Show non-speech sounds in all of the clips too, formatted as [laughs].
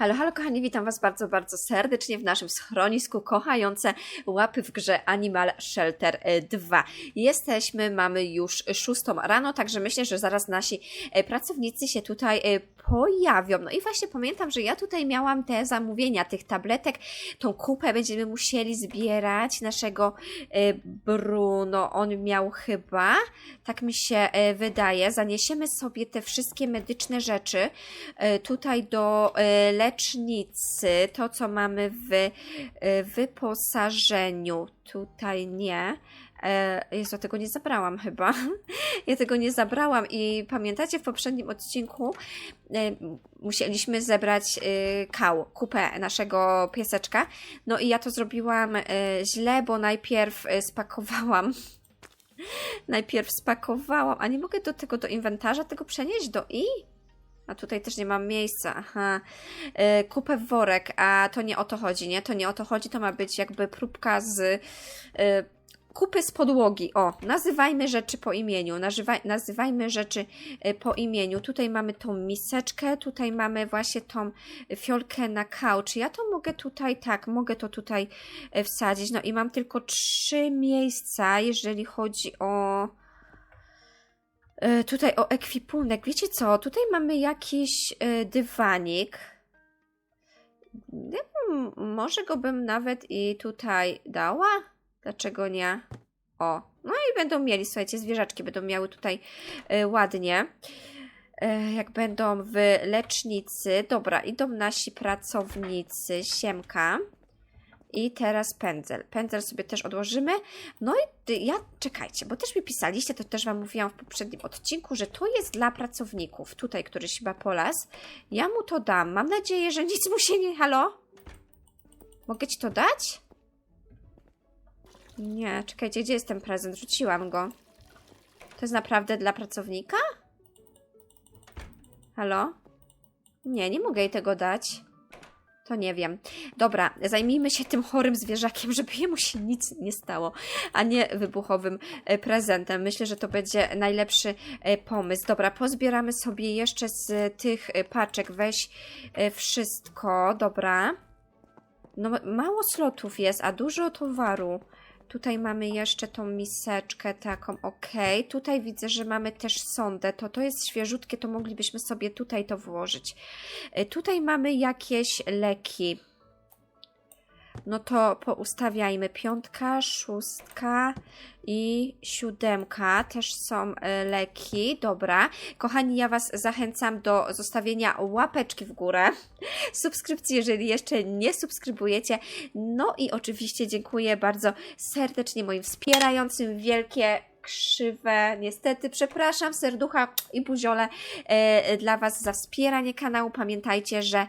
Halo, halo kochani, witam Was bardzo, bardzo serdecznie w naszym schronisku kochające łapy w grze Animal Shelter e, 2. Jesteśmy, mamy już szóstą rano, także myślę, że zaraz nasi e, pracownicy się tutaj e, pojawią. No i właśnie pamiętam, że ja tutaj miałam te zamówienia tych tabletek, tą kupę będziemy musieli zbierać naszego e, Bruno, on miał chyba, tak mi się e, wydaje, zaniesiemy sobie te wszystkie medyczne rzeczy e, tutaj do lecznicy, to co mamy w wyposażeniu, tutaj nie. E, ja tego nie zabrałam chyba. [laughs] Ja tego nie zabrałam i pamiętacie w poprzednim odcinku e, musieliśmy zebrać e, kał, kupę naszego pieseczka. No i ja to zrobiłam źle, bo najpierw spakowałam [laughs] najpierw spakowałam, a nie mogę do tego do inwentarza tego przenieść do i? A tutaj też nie mam miejsca, aha. Kupę w worek, a to nie o to chodzi, nie? To nie o to chodzi, to ma być jakby próbka z kupy z podłogi. O, nazywajmy rzeczy po imieniu, nazywaj, nazywajmy rzeczy e, po imieniu. Tutaj mamy tą miseczkę, tutaj mamy właśnie tą fiolkę na. Czy ja to mogę tutaj, tak, mogę to tutaj e, wsadzić. No i mam tylko trzy miejsca, jeżeli chodzi o e, tutaj o ekwipunek. Wiecie co? Tutaj mamy jakiś dywanik. Może go bym nawet i tutaj dała? Dlaczego nie? O, no i będą mieli, słuchajcie, zwierzaczki będą miały tutaj e, ładnie. E, jak będą w lecznicy. Dobra, idą nasi pracownicy. Siemka. I teraz pędzel. Pędzel sobie też odłożymy. No i ja, czekajcie, bo też mi pisaliście, to też Wam mówiłam w poprzednim odcinku, że to jest dla pracowników. Tutaj, któryś chyba polas. Ja mu to dam. Mam nadzieję, że nic mu się nie... Halo? Mogę Ci to dać? Nie, czekajcie, gdzie jest ten prezent? Rzuciłam go. To jest naprawdę dla pracownika? Halo? Nie, nie mogę jej tego dać. To nie wiem. Dobra, zajmijmy się tym chorym zwierzakiem, [laughs] żeby jemu się nic nie stało, a nie wybuchowym e, prezentem. Myślę, że to będzie najlepszy e, pomysł. Dobra, pozbieramy sobie jeszcze z tych e, paczek. Weź wszystko. Dobra. No, mało slotów jest, a dużo towaru. Tutaj mamy jeszcze tą miseczkę taką, ok. Tutaj widzę, że mamy też sondę, to to jest świeżutkie, to moglibyśmy sobie tutaj to włożyć. E, Tutaj mamy jakieś leki. No to poustawiajmy. Piątka, szóstka i siódemka. Też są e, leki. Dobra. Kochani, ja Was zachęcam do zostawienia łapeczki w górę. [laughs] Subskrypcji, jeżeli jeszcze nie subskrybujecie. No i oczywiście dziękuję bardzo serdecznie moim wspierającym. Wielkie krzywe, niestety, przepraszam, serducha i buziole e, dla Was za wspieranie kanału. Pamiętajcie, że,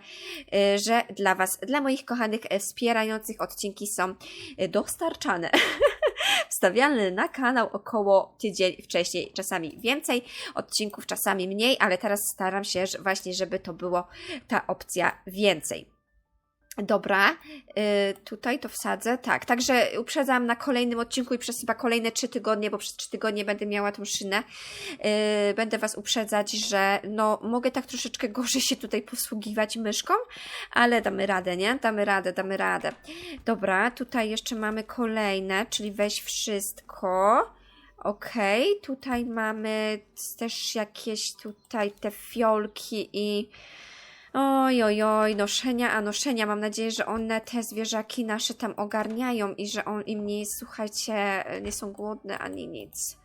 e, że dla Was, dla moich kochanych e, wspierających odcinki są e, dostarczane, [laughs] wstawiane na kanał około tydzień wcześniej, czasami więcej odcinków, czasami mniej, ale teraz staram się że właśnie, żeby to było ta opcja więcej. Dobra, y, tutaj to wsadzę. Tak, także uprzedzam na kolejnym odcinku i przez chyba kolejne trzy tygodnie, bo przez trzy tygodnie będę miała tą szynę. Y, będę Was uprzedzać, że no mogę tak troszeczkę gorzej się tutaj posługiwać myszką, ale damy radę, nie? Damy radę, damy radę. Dobra, tutaj jeszcze mamy kolejne, czyli weź wszystko. Okej, tutaj mamy też jakieś tutaj te fiolki i Oj, oj, oj, noszenia, a noszenia. Mam nadzieję, że one te zwierzaki nasze tam ogarniają i że on im nie jest, słuchajcie, nie są głodne ani nic.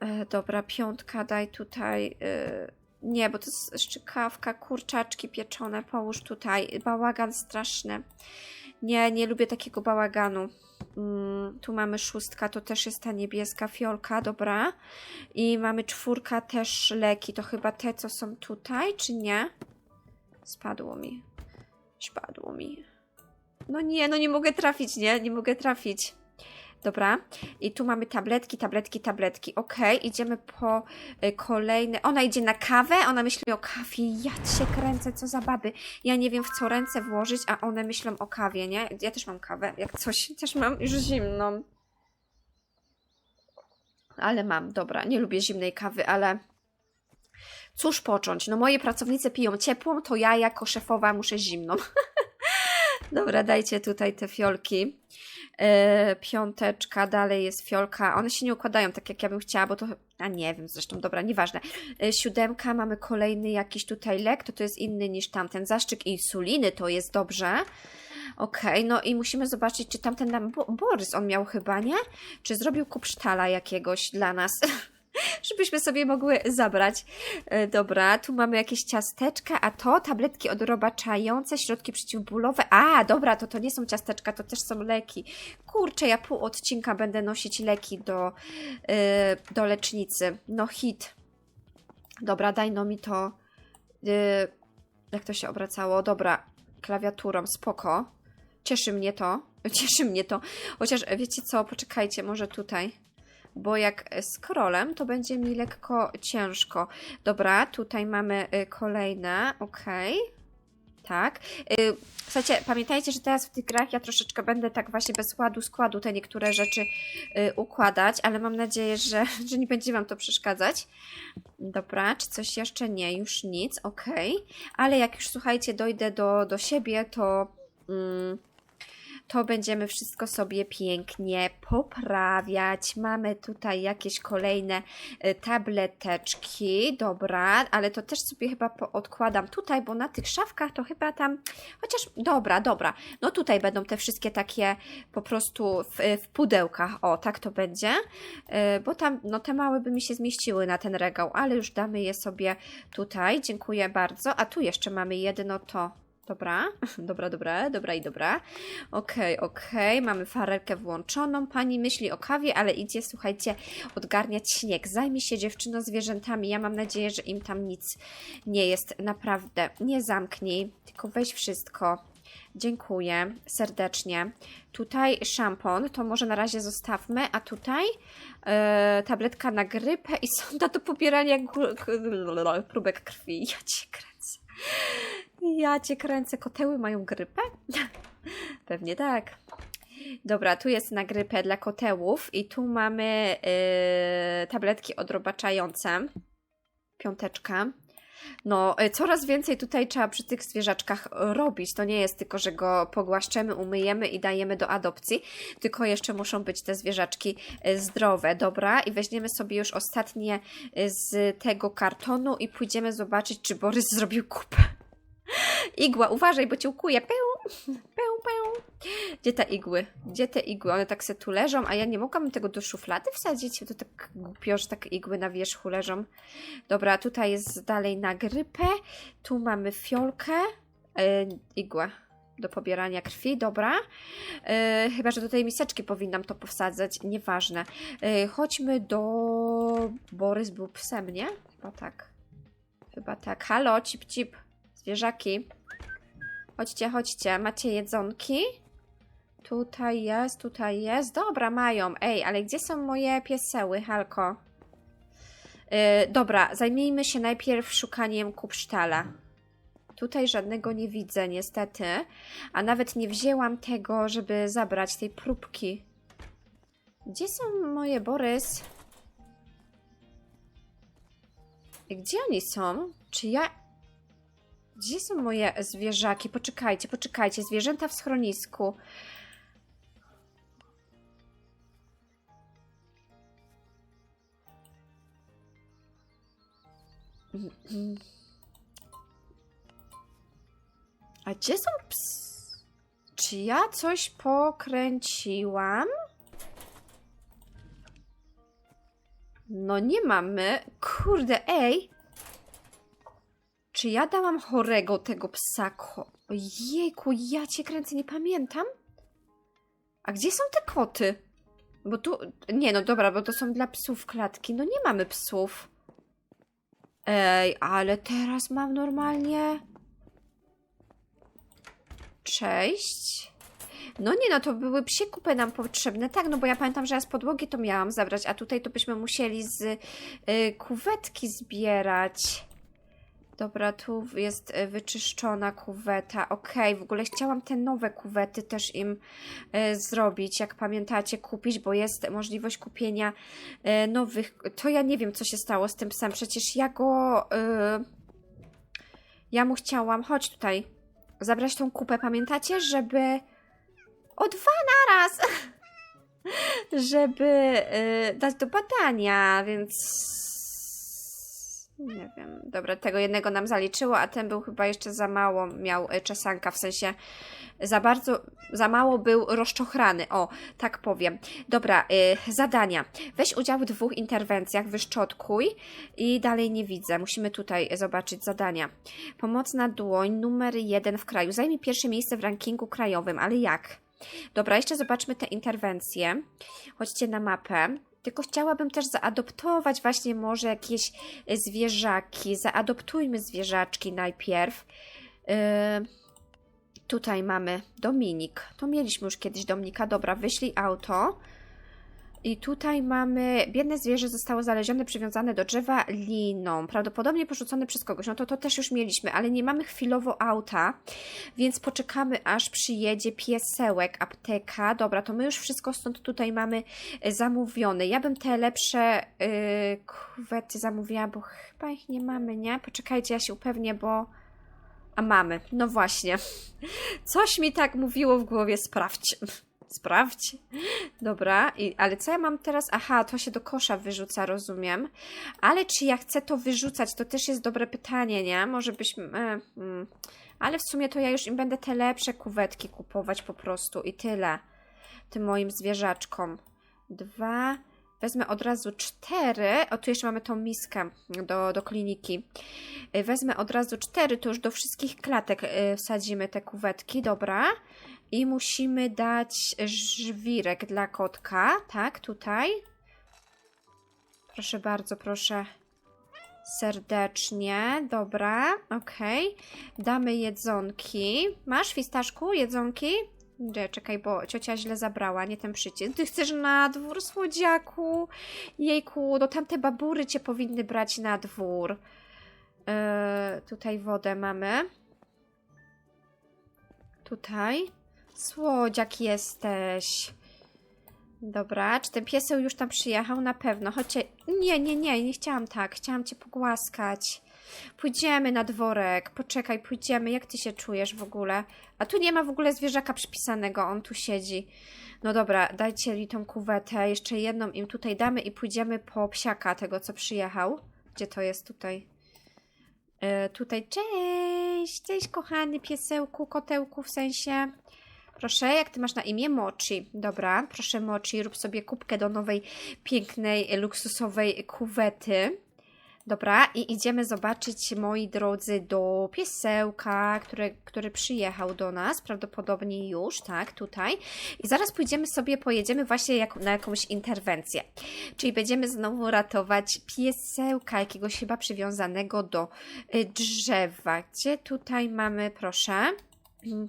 E, dobra, piątka, daj tutaj. E, nie, bo to jest szczykawka, kurczaczki pieczone, połóż tutaj. Bałagan straszny. Nie, nie lubię takiego bałaganu. Mm, tu mamy szóstka, to też jest ta niebieska fiolka, dobra. I mamy czwórka, też leki. To chyba te, co są tutaj, czy nie? Spadło mi. Spadło mi. No nie, no nie mogę trafić, nie? Nie mogę trafić. Dobra. I tu mamy tabletki, tabletki, tabletki. Okej, idziemy po y, kolejne. Ona idzie na kawę, ona myśli o kawie. Ja cię kręcę, co za baby. Ja nie wiem, w co ręce włożyć, a one myślą o kawie, nie? Ja też mam kawę, jak coś. Też mam już zimną. Ale mam, dobra. Nie lubię zimnej kawy, ale Cóż począć? No moje pracownice piją ciepłą, to ja jako szefowa muszę zimną. [laughs] Dobra, dajcie tutaj te fiolki. E, piąteczka, dalej jest fiolka. One się nie układają tak, jak ja bym chciała, bo to. A nie wiem, zresztą, dobra, nieważne. E, siódemka, mamy kolejny jakiś tutaj lek, to to jest inny niż tamten. Zaszczyk insuliny, to jest dobrze. Okej, no i musimy zobaczyć, czy tamten nam. Bo Borys on miał chyba, nie? Czy zrobił kupsztala jakiegoś dla nas? [laughs] Żebyśmy sobie mogły zabrać. E, Dobra, tu mamy jakieś ciasteczka, a to tabletki odrobaczające, środki przeciwbólowe. A, dobra, to to nie są ciasteczka, to też są leki. Kurczę, ja pół odcinka będę nosić leki do, e, do lecznicy. No hit. Dobra, daj no mi to. e, jak to się obracało? Dobra, klawiaturą, spoko. Cieszy mnie to. [laughs] Cieszy mnie to. Chociaż wiecie co, poczekajcie, może tutaj. Bo jak scrollem, to będzie mi lekko ciężko. Dobra, tutaj mamy y, kolejne, okej. Tak. Y, Słuchajcie, pamiętajcie, że teraz w tych grach ja troszeczkę będę tak właśnie bez ładu, składu te niektóre rzeczy y, układać, ale mam nadzieję, że, [laughs] że nie będzie Wam to przeszkadzać. Dobra, czy coś jeszcze? Nie, już nic, okej. Ale jak już, słuchajcie, dojdę do, do siebie, to... Mm, to będziemy wszystko sobie pięknie poprawiać. Mamy tutaj jakieś kolejne y, tableteczki, dobra, ale to też sobie chyba odkładam tutaj, bo na tych szafkach to chyba tam, chociaż dobra, dobra, no tutaj będą te wszystkie takie po prostu w, w pudełkach, o, tak to będzie, Y, bo tam, no te małe by mi się zmieściły na ten regał, ale już damy je sobie tutaj, dziękuję bardzo, a tu jeszcze mamy jedno to, Dobra, [laughs] dobra, dobra, dobra i dobra. Okej, okej, mamy farelkę włączoną. Pani myśli o kawie, ale idzie, słuchajcie, odgarniać śnieg. Zajmij się dziewczyno zwierzętami. Ja mam nadzieję, że im tam nic nie jest. Naprawdę, nie zamknij, tylko weź wszystko. Dziękuję serdecznie. Tutaj szampon, to może na razie zostawmy, a tutaj e, tabletka na grypę i [laughs] sonda do pobierania próbek krwi. Ja cię kręcę. Ja cię kręcę. Koteły mają grypę? [laughs] Pewnie tak. Dobra, tu jest na grypę dla kotełów i tu mamy yy, tabletki odrobaczające. Piąteczka. No, y, coraz więcej tutaj trzeba przy tych zwierzaczkach robić. To nie jest tylko, że go pogłaszczemy, umyjemy i dajemy do adopcji, tylko jeszcze muszą być te zwierzaczki y, zdrowe. Dobra, i weźmiemy sobie już ostatnie y, z tego kartonu i pójdziemy zobaczyć, czy Borys [laughs] zrobił kupę. Igła, uważaj, bo cię ukuje. Peł, peł, peł. Gdzie te igły? Gdzie te igły? One tak se tu leżą, a ja nie mogłabym tego do szuflady wsadzić? To tak głupio, że tak igły na wierzchu leżą. Dobra, tutaj jest dalej na grypę. Tu mamy fiolkę. E, igłę do pobierania krwi, dobra. E, chyba, że do tej miseczki powinnam to powsadzać, nieważne. E, chodźmy do... Borys był psem, nie? Chyba tak. Chyba tak. Halo, cip, cip. Zwierzaki. Chodźcie, chodźcie. Macie jedzonki? Tutaj jest, tutaj jest. Dobra, mają. Ej, ale gdzie są moje pieseły, Halko? Yy, dobra, zajmijmy się najpierw szukaniem kupsztala. Tutaj żadnego nie widzę, niestety. A nawet nie wzięłam tego, żeby zabrać tej próbki. Gdzie są moje Borys? Gdzie oni są? Czy ja... Gdzie są moje zwierzaki? Poczekajcie, poczekajcie. Zwierzęta w schronisku. A gdzie są ps? Czy ja coś pokręciłam? No nie mamy. Kurde, ej. Czy ja dałam chorego tego psa? Jejku, ja cię kręcę, nie pamiętam. A gdzie są te koty? Bo tu... Nie, no dobra, bo to są dla psów klatki. No nie mamy psów. Ej, ale teraz mam normalnie... Cześć. No nie, no to były psie kupy nam potrzebne. Tak, no bo ja pamiętam, że ja z podłogi to miałam zabrać, a tutaj to byśmy musieli z y, kuwetki zbierać. Dobra, tu jest e, wyczyszczona kuweta. Okej, w ogóle chciałam te nowe kuwety też im e, zrobić, jak pamiętacie, kupić, bo jest możliwość kupienia e, nowych. To ja nie wiem, co się stało z tym psem. Przecież ja go. Ja mu chciałam. Chodź tutaj. Zabrać tą kupę, pamiętacie, żeby. O dwa naraz! [laughs] żeby dać do badania, więc. Nie wiem. Dobra, tego jednego nam zaliczyło, a ten był chyba jeszcze za mało, miał e, czesanka, w sensie za bardzo, za mało był rozczochrany, o, tak powiem. Dobra, y, zadania. Weź udział w dwóch interwencjach, wyszczotkuj i dalej nie widzę. Musimy tutaj zobaczyć zadania. Pomocna dłoń numer jeden w kraju. Zajmij pierwsze miejsce w rankingu krajowym, ale jak? Dobra, jeszcze zobaczmy te interwencje. Chodźcie na mapę. Tylko chciałabym też zaadoptować właśnie może jakieś e, zwierzaki. Zaadoptujmy zwierzaczki najpierw. Yy, tutaj mamy Dominik. To mieliśmy już kiedyś Dominika. Dobra, wyślij auto. I tutaj mamy biedne zwierzę zostało znalezione, przywiązane do drzewa liną, prawdopodobnie porzucone przez kogoś. No to to też już mieliśmy, ale nie mamy chwilowo auta, więc poczekamy aż przyjedzie piesełek, apteka. Dobra, to my już wszystko stąd tutaj mamy e, zamówione. Ja bym te lepsze yy, zamówiła, bo chyba ich nie mamy, nie? Poczekajcie, ja się upewnię, bo... A mamy, no właśnie. Coś mi tak mówiło w głowie, sprawdź. Sprawdź. Dobra, i, ale co ja mam teraz? Aha, to się do kosza wyrzuca, rozumiem. Ale czy ja chcę to wyrzucać? To też jest dobre pytanie, nie? Może byśmy. E, mm. Ale w sumie to ja już im będę te lepsze kuwetki kupować po prostu i tyle. Tym moim zwierzaczkom. Dwa. Wezmę od razu cztery. O, tu jeszcze mamy tą miskę do, do kliniki. Y, Wezmę od razu cztery, to już do wszystkich klatek y, wsadzimy te kuwetki, dobra. I musimy dać żwirek dla kotka, tak, tutaj. Proszę bardzo, proszę. Serdecznie, dobra, okej. Damy jedzonki. Masz, fistaszku, jedzonki? Nie, czekaj, bo ciocia źle zabrała, nie ten przycisk. Ty chcesz na dwór, słodziaku? Jejku, no tamte babury cię powinny brać na dwór. Yy, tutaj wodę mamy. Tutaj. Słodziak jesteś. Dobra, czy ten pieseł już tam przyjechał? Na pewno. Chodźcie. Nie, nie, nie, nie chciałam tak. Chciałam cię pogłaskać. Pójdziemy na dworek. Poczekaj, pójdziemy. Jak ty się czujesz w ogóle? A tu nie ma w ogóle zwierzaka przypisanego. On tu siedzi. No dobra, dajcie mi tą kuwetę. Jeszcze jedną im tutaj damy i pójdziemy po psiaka tego, co przyjechał. Gdzie to jest tutaj? E, tutaj, cześć! Cześć, kochany piesełku, kotełku w sensie. Proszę, jak ty masz na imię? Mochi. Dobra, proszę Mochi, rób sobie kubkę do nowej, pięknej, luksusowej kuwety. Dobra, i idziemy zobaczyć, moi drodzy, do piesełka, który, który przyjechał do nas, prawdopodobnie już, tak, tutaj. I zaraz pójdziemy sobie, pojedziemy właśnie jak, na jakąś interwencję. Czyli będziemy znowu ratować piesełka, jakiegoś chyba przywiązanego do y, drzewa. Gdzie tutaj mamy, proszę,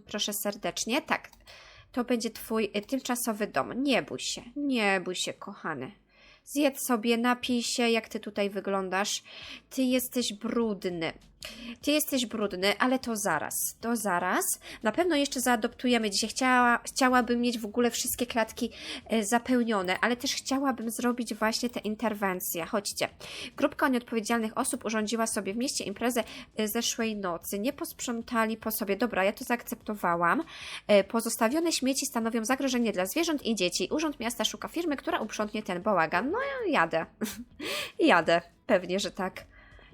proszę serdecznie, tak, to będzie twój y, tymczasowy dom. Nie bój się, nie bój się, kochany. Zjedz sobie, napij się, jak ty tutaj wyglądasz. Ty jesteś brudny. Ty jesteś brudny, ale to zaraz. To zaraz. Na pewno jeszcze zaadoptujemy. Dzisiaj chciała, chciałabym mieć w ogóle wszystkie klatki e, zapełnione, ale też chciałabym zrobić właśnie te interwencje. Chodźcie. Grupka nieodpowiedzialnych osób urządziła sobie w mieście imprezę e, zeszłej nocy. Nie posprzątali po sobie. Dobra, ja to zaakceptowałam. E, Pozostawione śmieci stanowią zagrożenie dla zwierząt i dzieci. Urząd miasta szuka firmy, która uprzątnie ten bałagan. No ja jadę. [laughs] jadę. Pewnie, że tak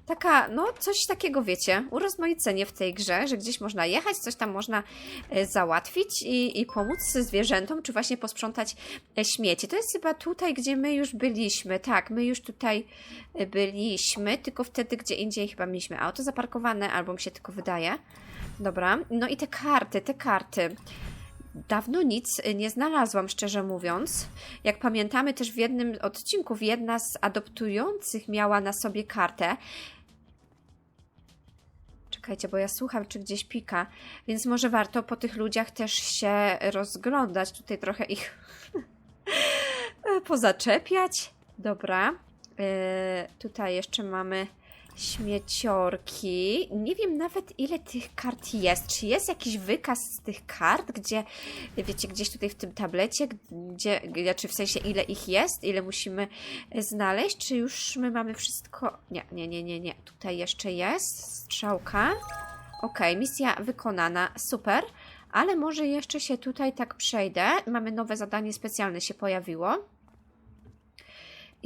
taka, no coś takiego wiecie, urozmaicenie w tej grze, że gdzieś można jechać, coś tam można e, załatwić i, i pomóc zwierzętom, czy właśnie posprzątać e, śmieci. To jest chyba tutaj, gdzie my już byliśmy, tak, my już tutaj e, byliśmy, tylko wtedy, gdzie indziej chyba mieliśmy auto zaparkowane, albo mi się tylko wydaje. Dobra, no i te karty, te karty. Dawno nic nie znalazłam, szczerze mówiąc. Jak pamiętamy, też w jednym odcinku jedna z adoptujących miała na sobie kartę. Czekajcie, bo ja słucham, czy gdzieś pika, więc może warto po tych ludziach też się rozglądać. Tutaj trochę ich [laughs] pozaczepiać. Dobra. Yy, tutaj jeszcze mamy śmieciorki. Nie wiem nawet ile tych kart jest. Czy jest jakiś wykaz z tych kart, gdzie, wiecie, gdzieś tutaj w tym tablecie, gdzie, czy w sensie ile ich jest, ile musimy znaleźć, czy już my mamy wszystko... Nie, nie, nie, nie, nie. Tutaj jeszcze jest strzałka. Okej, misja wykonana, super. Ale może jeszcze się tutaj tak przejdę. Mamy nowe zadanie specjalne się pojawiło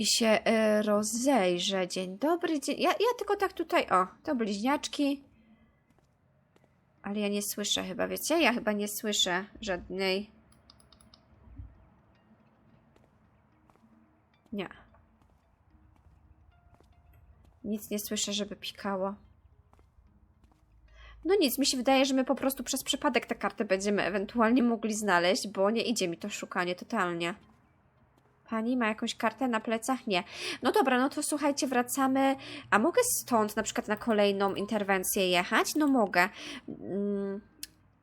i się e, rozejrzę. Dzień dobry, dzień... Ja, ja tylko tak tutaj, o, to bliźniaczki. Ale ja nie słyszę chyba, wiecie? Ja chyba nie słyszę żadnej... Nie. Nic nie słyszę, żeby pikało. No nic, mi się wydaje, że my po prostu przez przypadek tę kartę będziemy ewentualnie mogli znaleźć, bo nie idzie mi to szukanie totalnie. Pani ma jakąś kartę na plecach? Nie. No dobra, no to słuchajcie, wracamy. A mogę stąd na przykład na kolejną interwencję jechać? No mogę. Mm.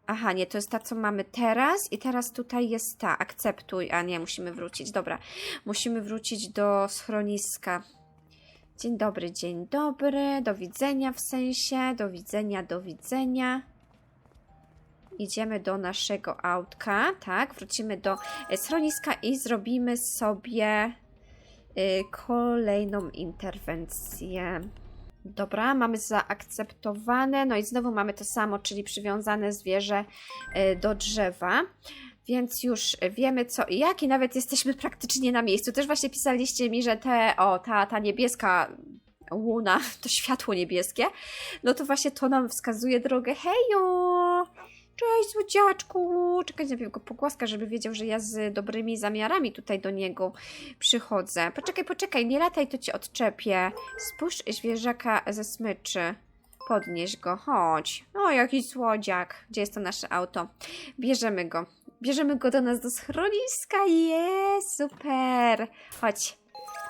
Aha, nie, to jest ta, co mamy teraz i teraz tutaj jest ta, akceptuj, a nie, musimy wrócić, dobra, musimy wrócić do schroniska. Dzień dobry, dzień dobry, do widzenia w sensie, do widzenia, do widzenia. Idziemy do naszego autka, tak, wrócimy do e, schroniska i zrobimy sobie y, kolejną interwencję. Dobra, mamy zaakceptowane, no i znowu mamy to samo, czyli przywiązane zwierzę y, do drzewa. Więc już wiemy co i jak i nawet jesteśmy [laughs] praktycznie na miejscu. Też właśnie pisaliście mi, że te, o, ta, ta niebieska łuna, [laughs] to światło niebieskie, no to właśnie to nam wskazuje drogę. Hejo! Cześć, złodziaczku! Czekaj, najpierw go pogłaska, żeby wiedział, że ja z dobrymi zamiarami tutaj do niego przychodzę. Poczekaj, poczekaj, nie lataj, to cię odczepię. Spójrz zwierzaka ze smyczy. Podnieś go, chodź. O, jaki słodziak. Gdzie jest to nasze auto? Bierzemy go. Bierzemy go do nas do schroniska. Jest, super. Chodź.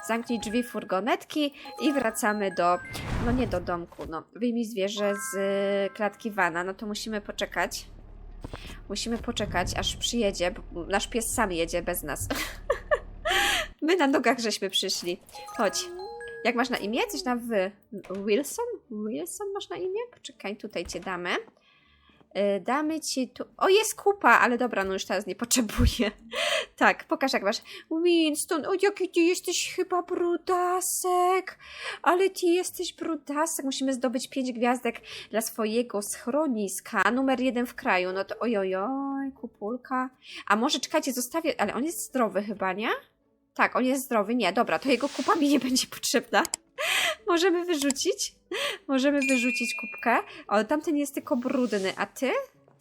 Zamknij drzwi furgonetki i wracamy do, no nie do domku, no. Wyjmij zwierzę z y, klatki wana, no to musimy poczekać. Musimy poczekać, aż przyjedzie, bo nasz pies sam jedzie bez nas. [laughs] My na nogach żeśmy przyszli. Chodź. Jak masz na imię? Coś na wy. Wilson? Wilson masz na imię? Poczekaj, tutaj cię damy. Y, Damy ci tu. O, jest kupa, ale dobra, no już teraz nie potrzebuję. [laughs] tak, pokaż jak masz. Winston, o jaki ty jesteś chyba brudasek. Ale ty jesteś brudasek. Musimy zdobyć pięć gwiazdek dla swojego schroniska. Numer jeden w kraju. No to ojojoj, kupulka. A może czekajcie, zostawię. Ale on jest zdrowy chyba, nie? Tak, on jest zdrowy. Nie, dobra, to jego kupa mi nie będzie potrzebna. Możemy wyrzucić? Możemy wyrzucić kubkę. O, tamten jest tylko brudny, a ty?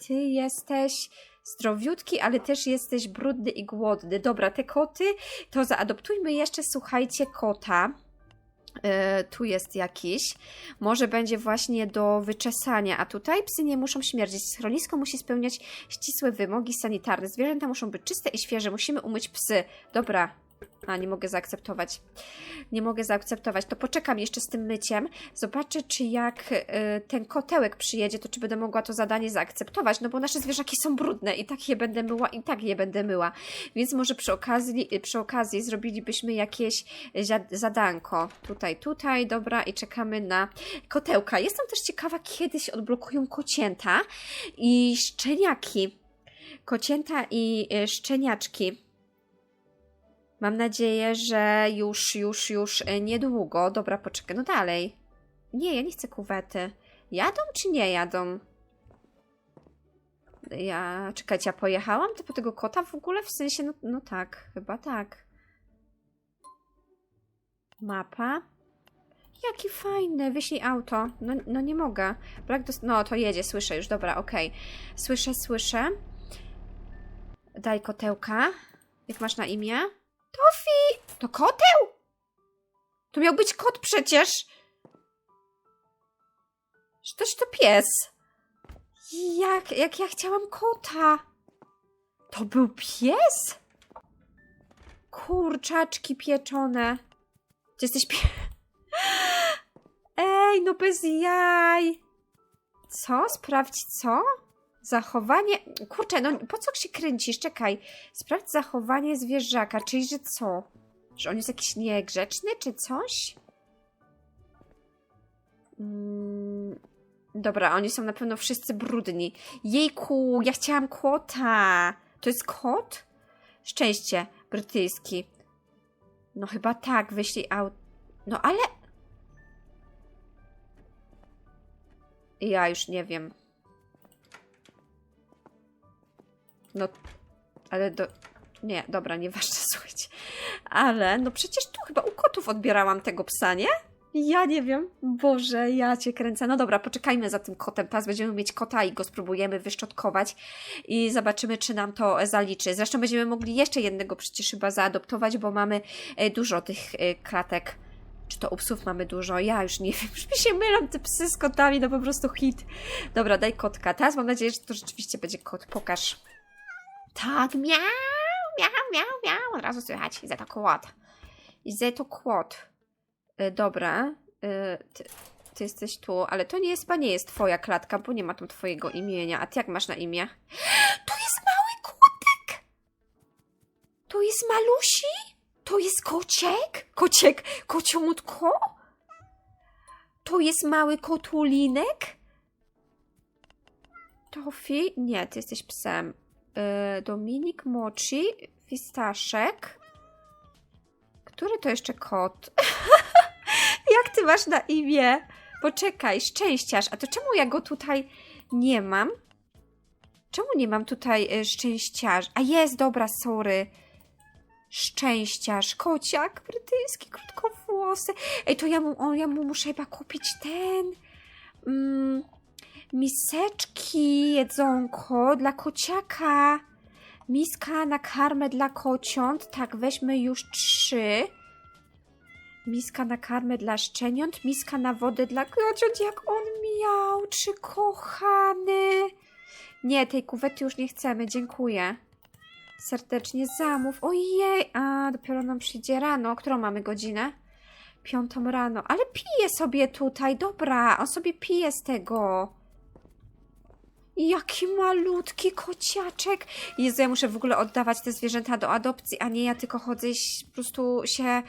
Ty jesteś zdrowiutki, ale też jesteś brudny i głodny. Dobra, te koty, to zaadoptujmy jeszcze, słuchajcie, kota. E, tu jest jakiś. Może będzie właśnie do wyczesania, a tutaj psy nie muszą śmierdzić. Schronisko musi spełniać ścisłe wymogi sanitarne. Zwierzęta muszą być czyste i świeże. Musimy umyć psy. Dobra. A, nie mogę zaakceptować. Nie mogę zaakceptować. To poczekam jeszcze z tym myciem. Zobaczę, czy jak y, ten kotełek przyjedzie, to czy będę mogła to zadanie zaakceptować. No bo nasze zwierzaki są brudne i tak je będę myła, i tak je będę myła. Więc może przy okazji, y, przy okazji zrobilibyśmy jakieś zia- zadanko. Tutaj, tutaj, dobra, i czekamy na kotełka. Jestem też ciekawa, kiedy się odblokują kocięta i szczeniaki. Kocięta i y, szczeniaczki. Mam nadzieję, że już, już, już e, niedługo. Dobra, poczekaj, no dalej. Nie, ja nie chcę kuwety. Jadą czy nie jadą? Ja, czekajcie, ja pojechałam to po tego kota w ogóle? W sensie, no, no tak, chyba tak. Mapa. Jaki fajny, wyślij auto. No, no nie mogę. Brak dos- No, to jedzie, słyszę już, dobra, okej. Słyszę, słyszę. Daj kotełka. Jak masz na imię? Tofi! To koteł? To miał być kot przecież. Że toś to pies. Jak, jak ja chciałam kota. To był pies? Kurczaczki pieczone. Gdzie jesteś pie... [laughs] Ej, no bez jaj. Co? Sprawdź co? Zachowanie. Kurczę, no po co się kręcisz? Czekaj. Sprawdź zachowanie zwierzaka, czyli że co? Że on jest jakiś niegrzeczny, czy coś? Mm, dobra, oni są na pewno wszyscy brudni. Jejku, ja chciałam kota. To jest kot? Szczęście brytyjski. No chyba tak, wyślij aut. No ale. Ja już nie wiem. No, ale do. Nie, dobra, nieważne, [laughs] słuchajcie. Ale, no przecież tu chyba u kotów odbierałam tego psa, nie? Ja nie wiem. Boże, ja cię kręcę. No dobra, poczekajmy za tym kotem. Teraz będziemy mieć kota i go spróbujemy wyszczotkować i zobaczymy, czy nam to zaliczy. Zresztą będziemy mogli jeszcze jednego przecież chyba zaadoptować, bo mamy e, dużo tych e, kratek. Czy to u psów mamy dużo? Ja już nie wiem. [laughs] Już mi się mylą te psy z kotami, no po prostu hit. Dobra, daj kotka. Teraz mam nadzieję, że to rzeczywiście będzie kot. Pokaż. Tak, miau, miau, miau, miau. Od razu słychać. Za to kłot. Za to kłot. Y, Dobra. y, Ty, ty jesteś tu, ale to nie jest, nie jest twoja klatka, bo nie ma tu twojego imienia. A ty jak masz na imię? To jest mały kotek! To jest malusi? To jest kociek? Kociek, kociątko? To jest mały kotulinek? Tofi? Nie, ty jesteś psem. Y, Dominik, Mochi, Fistaszek. Który to jeszcze kot? [laughs] Jak ty masz na imię? Poczekaj, szczęściarz. A to czemu ja go tutaj nie mam? Czemu nie mam tutaj y, szczęściarz? A jest, dobra, sorry. Szczęściarz, kociak brytyjski, krótkowłosy. Ej, to ja mu, o, ja mu muszę chyba kupić ten... Mm, miseczki, jedzonko dla kociaka. Miska na karmę dla kociąt. Tak, weźmy już trzy. Miska na karmę dla szczeniąt, miska na wodę dla kociąt, jak on miał, czy kochany. Nie, tej kuwety już nie chcemy, dziękuję. Serdecznie zamów. Ojej, a dopiero nam przyjdzie rano. Którą mamy godzinę? Piątą rano. Ale pije sobie tutaj, dobra, on sobie pije z tego. Jaki malutki kociaczek. Jezu, ja muszę w ogóle oddawać te zwierzęta do adopcji, a nie ja tylko chodzę i po prostu się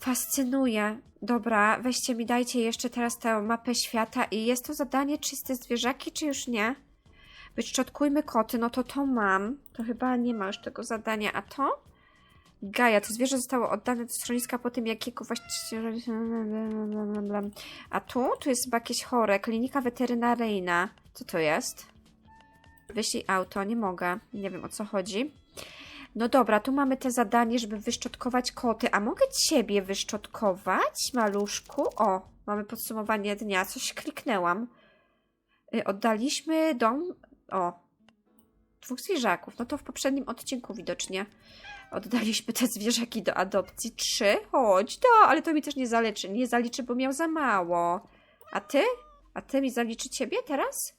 fascynuję. Dobra, weźcie mi, dajcie jeszcze teraz tę mapę świata i jest to zadanie czyste zwierzaki, czy już nie? Wyszczotkujmy koty, no to to mam. To chyba nie ma już tego zadania, a to? Gaja, to zwierzę zostało oddane do schroniska po tym, jakiego właściciela... A tu? Tu jest chyba jakieś chore. Klinika weterynaryjna. Co to jest? Wyślij auto, nie mogę. Nie wiem o co chodzi. No dobra, tu mamy te zadanie, żeby wyszczotkować koty. A mogę ciebie wyszczotkować, maluszku? O, mamy podsumowanie dnia. Coś kliknęłam. Y, Oddaliśmy dom... O, dwóch zwierzaków. No to w poprzednim odcinku widocznie oddaliśmy te zwierzaki do adopcji. Trzy? Chodź, to, ale to mi też nie zaliczy, nie zaliczy, bo miał za mało. A ty? A ty mi zaliczy ciebie teraz?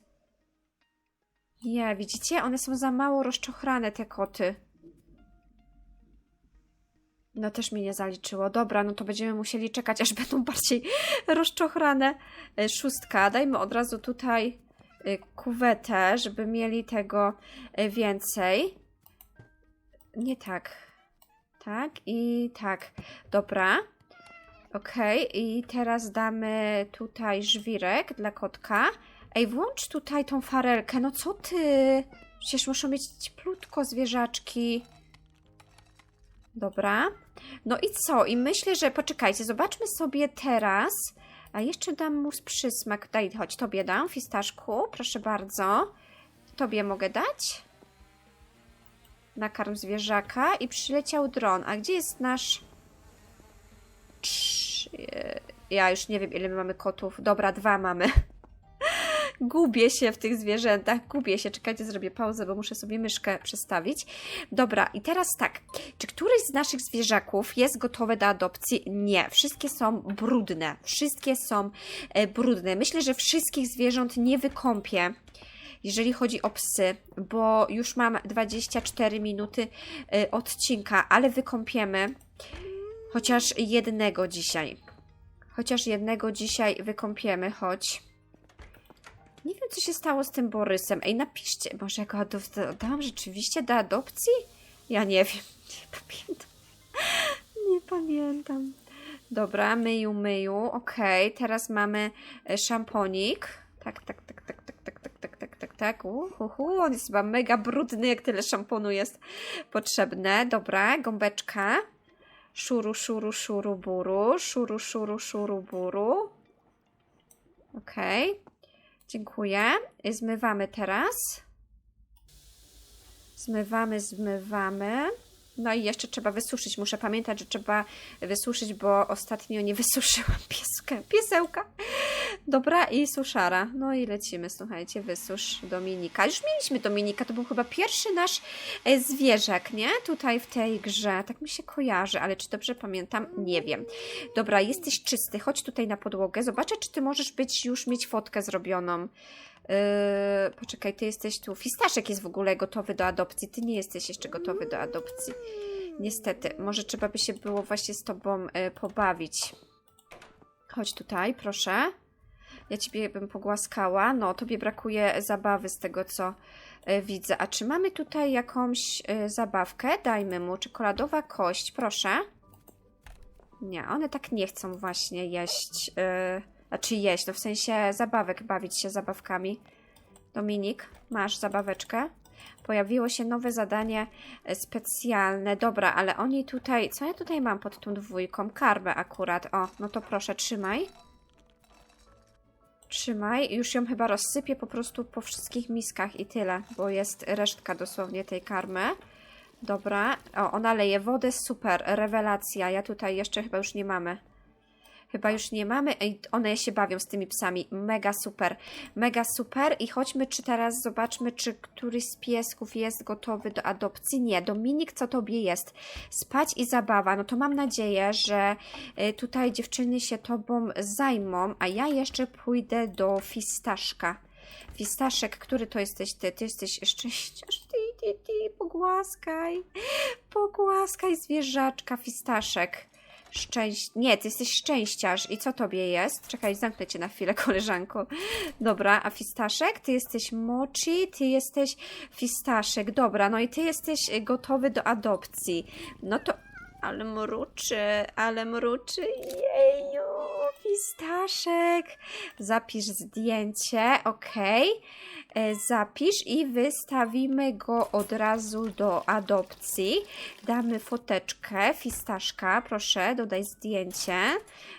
Nie, widzicie? One są za mało rozczochrane, te koty. No też mi nie zaliczyło. Dobra, no to będziemy musieli czekać, aż będą [laughs] bardziej rozczochrane. E, Szóstka. Dajmy od razu tutaj e, kuwetę, żeby mieli tego e, więcej. Nie tak. Tak i tak. Dobra. Okej, i teraz damy tutaj żwirek dla kotka. Ej, włącz tutaj tą farelkę. No co ty? Przecież muszą mieć cieplutko zwierzaczki. Dobra. No i co? I myślę, że poczekajcie, zobaczmy sobie teraz. A jeszcze dam mu przysmak. Daj, chodź, tobie dam, fistaszku. Proszę bardzo. Tobie mogę dać? Nakarm zwierzaka i przyleciał dron. A gdzie jest nasz... Ja już nie wiem, ile my mamy kotów. Dobra, dwa mamy. Gubię się w tych zwierzętach, gubię się. Czekajcie, zrobię pauzę, bo muszę sobie myszkę przestawić. Dobra, i teraz tak. Czy któryś z naszych zwierzaków jest gotowe do adopcji? Nie. Wszystkie są brudne. Wszystkie są e, brudne. Myślę, że wszystkich zwierząt nie wykąpię jeżeli chodzi o psy, bo już mam 24 minuty y, odcinka, ale wykąpiemy chociaż jednego dzisiaj. Chociaż jednego dzisiaj wykąpiemy, choć. Nie wiem, co się stało z tym Borysem. Ej, napiszcie, może ja go oddałam rzeczywiście do adopcji? Ja nie wiem, [laughs] nie pamiętam. Nie pamiętam. Dobra, myju, myju. Okej, teraz mamy e, szamponik. Tak, tak, tak, tak, tak, tak, tak, tak, tak, tak, tak. Uhuhu, on jest chyba mega brudny, jak tyle szamponu jest potrzebne. Dobra, gąbeczka. Szuru, szuru, szuru, buru. Szuru, szuru, szuru, buru. Okej. Dziękuję. Zmywamy teraz. Zmywamy, zmywamy. No i jeszcze trzeba wysuszyć. Muszę pamiętać, że trzeba wysuszyć, bo ostatnio nie wysuszyłam pieskę, piesełka. Dobra, i suszara. No i lecimy, słuchajcie, wysusz Dominika. Już mieliśmy Dominika, to był chyba pierwszy nasz e, zwierzak, nie? Tutaj w tej grze. Tak mi się kojarzy, ale czy dobrze pamiętam? Nie wiem. Dobra, jesteś czysty. Chodź tutaj na podłogę. Zobaczę, czy ty możesz być już mieć fotkę zrobioną. Yy, poczekaj, ty jesteś tu. Fistaszek jest w ogóle gotowy do adopcji. Ty nie jesteś jeszcze gotowy do adopcji. Niestety, może trzeba by się było właśnie z tobą y, pobawić. Chodź tutaj, proszę. Ja ciebie bym pogłaskała. No, tobie brakuje zabawy z tego, co y, widzę. A czy mamy tutaj jakąś y, zabawkę? Dajmy mu. Czekoladowa kość, proszę. Nie, one tak nie chcą właśnie jeść. Yy, znaczy jeść, no w sensie zabawek, bawić się zabawkami. Dominik, masz zabaweczkę. Pojawiło się nowe zadanie e, specjalne. Dobra, ale oni tutaj... Co ja tutaj mam pod tą dwójką? Karmę akurat. O, no to proszę, trzymaj. Trzymaj. Już ją chyba rozsypię po prostu po wszystkich miskach i tyle, bo jest resztka dosłownie tej karmy. Dobra. O, ona leje wodę. Super. Rewelacja. Ja tutaj jeszcze chyba już nie mamy. Chyba już nie mamy. Ej, one się bawią z tymi psami. Mega super. Mega super. I chodźmy, czy teraz zobaczmy, czy któryś z piesków jest gotowy do adopcji. Nie. Dominik, co tobie jest? Spać i zabawa. No to mam nadzieję, że y, tutaj dziewczyny się tobą zajmą, a ja jeszcze pójdę do fistaszka. Fistaszek, który to jesteś ty? Ty jesteś szczęściarz. Ty, ty, ty, pogłaskaj. Pogłaskaj zwierzaczka, fistaszek. Szczęść... Nie, ty jesteś szczęściarz. I co tobie jest? Czekaj, zamknę cię na chwilę, [laughs] koleżanko. Dobra, a fistaszek? Ty jesteś mochi, ty jesteś fistaszek. Dobra, no i ty jesteś gotowy do adopcji. No to... Ale mruczy, ale mruczy. Jeju, fistaszek. Zapisz zdjęcie, okej. E, Zapisz i wystawimy go od razu do adopcji. Damy foteczkę, fistaszka, proszę, dodaj zdjęcie.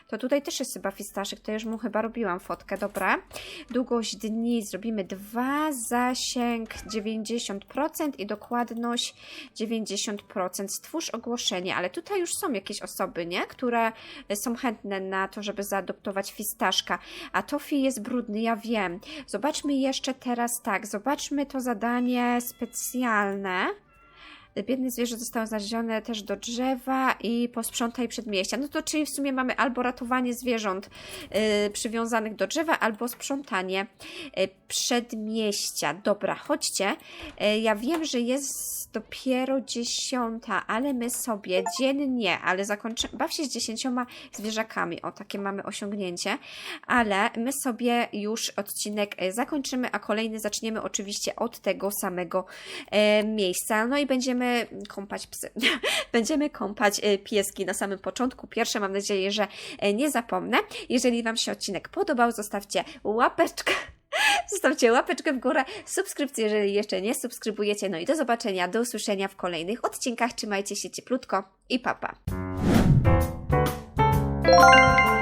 To tutaj też jest chyba fistaszek, to już mu chyba robiłam fotkę, dobra. Długość dni zrobimy 2, zasięg 90% i dokładność 90%. Stwórz ogłoszenie, ale tutaj już są jakieś osoby, nie? Które są chętne na to, żeby zaadoptować fistaszka. A Tofi jest brudny, ja wiem. Zobaczmy jeszcze teraz tak, zobaczmy to zadanie specjalne. Biedne zwierzę zostało znalezione też do drzewa i posprzątaj przedmieścia. No to czyli w sumie mamy albo ratowanie zwierząt y, przywiązanych do drzewa, albo sprzątanie y, przedmieścia. Dobra, chodźcie. Y, ja wiem, że jest dopiero dziesiąta, ale my sobie dziennie, ale zakończymy, baw się z dziesięcioma zwierzakami. O, takie mamy osiągnięcie. Ale my sobie już odcinek y, zakończymy, a kolejny zaczniemy oczywiście od tego samego miejsca. No i będziemy kąpać psy. [laughs] będziemy kąpać e, pieski na samym początku. Pierwsze mam nadzieję, że e, nie zapomnę. Jeżeli Wam się odcinek podobał, zostawcie łapeczkę. [laughs] Zostawcie łapeczkę w górę, subskrypcję, jeżeli jeszcze nie subskrybujecie. No i do zobaczenia, do usłyszenia w kolejnych odcinkach. Trzymajcie się cieplutko i papa. Pa.